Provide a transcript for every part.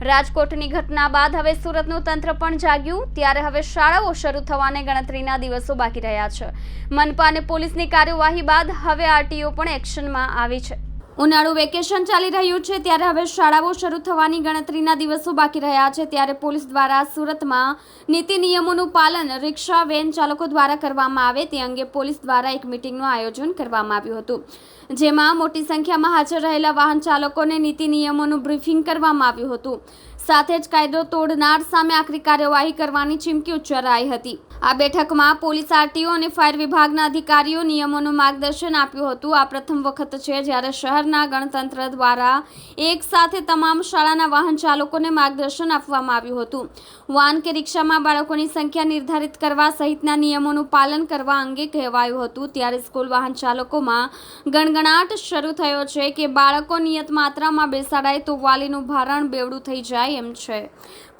રાજકોટની ઘટના બાદ હવે સુરતનું તંત્ર પણ જાગ્યું. ત્યારે હવે શાળાઓ શરૂ થવાને ગણતરીના દિવસો બાકી રહ્યા છે. મનપા અને પોલીસની કાર્યવાહી બાદ હવે આરટીઓ પણ એક્શનમાં આવી છે. ઉનાળુ વેકેશન ચાલી રહ્યું છે ત્યારે હવે શાળાઓ શરૂ થવાની ગણતરીના દિવસો બાકી રહ્યા છે ત્યારે પોલીસ દ્વારા સુરતમાં નીતિ નિયમોનું પાલન રિક્ષા, વેન ચાલકો દ્વારા કરવામાં આવે તે અંગે પોલીસ દ્વારા એક મિટિંગનું આયોજન કરવામાં આવ્યું હતું. જેમાં મોટી સંખ્યામાં હાજર રહેલા વાહન ચાલકોને નીતિ નિયમોનું બ્રીફિંગ કરવામાં આવ્યું હતું. સાથે જ કાયદો તોડનાર સામે આકરી કાર્યવાહી કરવાની ચીમકી ઉચ્ચારાઈ હતી. આ બેઠકમાં પોલીસ આરટીઓ અને ફાયર વિભાગના અધિકારીઓ નિયમોનું માર્ગદર્શન આપ્યું હતું. આ પ્રથમ વખત છે જ્યારે શહેરના ગણતંત્ર દ્વારા એક સાથે તમામ શાળાના વાહન ચાલકોને માર્ગદર્શન આપવામાં આવ્યું હતું. વાહન કે રિક્ષામાં બાળકોની સંખ્યા નિર્ધારિત કરવા સહિતના નિયમોનું પાલન કરવા અંગે કહેવાયું હતું. ત્યારે સ્કૂલ વાહન ચાલકોમાં ગણગણાટ શરૂ થયો છે કે બાળકો નિયત માત્રામાં બેસાડાય તો વાલીનું ભારણ બેવડું થઈ જાય એમ છે.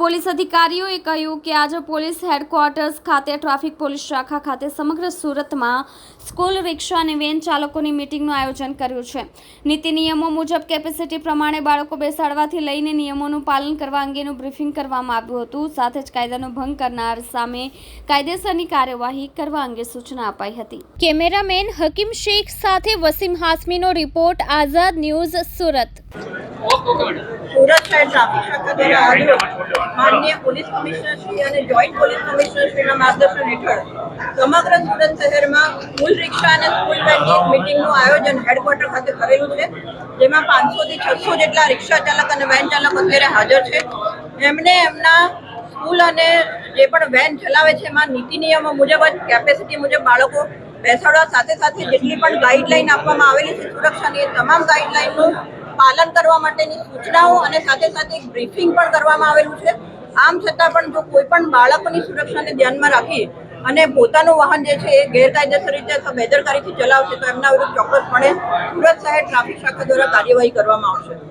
પોલીસ અધિકારીઓએ કહ્યું કે આજે પોલીસ હેડક્વાર્ટર્સ ખાતે, ટ્રાફિક પોલીસ શાખા ખાતે સમગ્ર સુરતમાં સ્કૂલ, રિક્ષા અને વેન ચાલકોની મિટિંગનું આયોજન કર્યું છે. નીતિ નિયમો મુજબ કેપેસિટી પ્રમાણે બાળકો બેસાડવાથી લઈને નિયમોનું પાલન કરવા અંગેનું બ્રીફિંગ કરવામાં આવ્યું હતું. સાથે જ કાયદાનો ભંગ કરનાર સામે કાયદેસરની કાર્યવાહી કરવા અંગે સૂચના અપાઈ હતી. કેમેરામેન હકીમ શેખ સાથે Wasim હાસમીનો report, Azad news Surat. Surat traffic દ્વારા પોલીસ કમિશનર અને જોઈન્ટ પોલીસ કમિશનર માર્ગદર્શન હેઠળ સમગ્ર સુરત શહેરમાં સ્કૂલ રિક્ષા અને સ્કૂલ વેનની મિટિંગનું આયોજન હેડક્વાર્ટર ખાતે કરેલું છે જેમાં પાંચસો થી છસો જેટલા રિક્ષા ચાલક અને વેન ચાલક અત્યારે હાજર છે. એમને એમના સ્કૂલ અને જે પણ વેન ચલાવે છે એમાં નીતિ નિયમો મુજબ જ કેપેસિટી મુજબ બાળકો બેસાડવા સાથે સાથે જેટલી પણ ગાઈડલાઈન આપવામાં આવેલી છે સુરક્ષાની એ તમામ ગાઈડલાઈનનું પાલન કરવા માટેની સૂચનાઓ અને સાથે સાથે એક બ્રીફિંગ પણ કરવામાં આવેલું છે. આમ છતાં પણ જો કોઈ પણ બાળકોની સુરક્ષાને ધ્યાનમાં રાખી અને પોતાનું વાહન જે છે એ ગેરકાયદેસર રીતે અથવા બેદરકારીથી ચલાવશે તો એમના વિરુદ્ધ ચોક્કસપણે સુરત શહેર ટ્રાફિક શાખા દ્વારા કાર્યવાહી કરવામાં આવશે.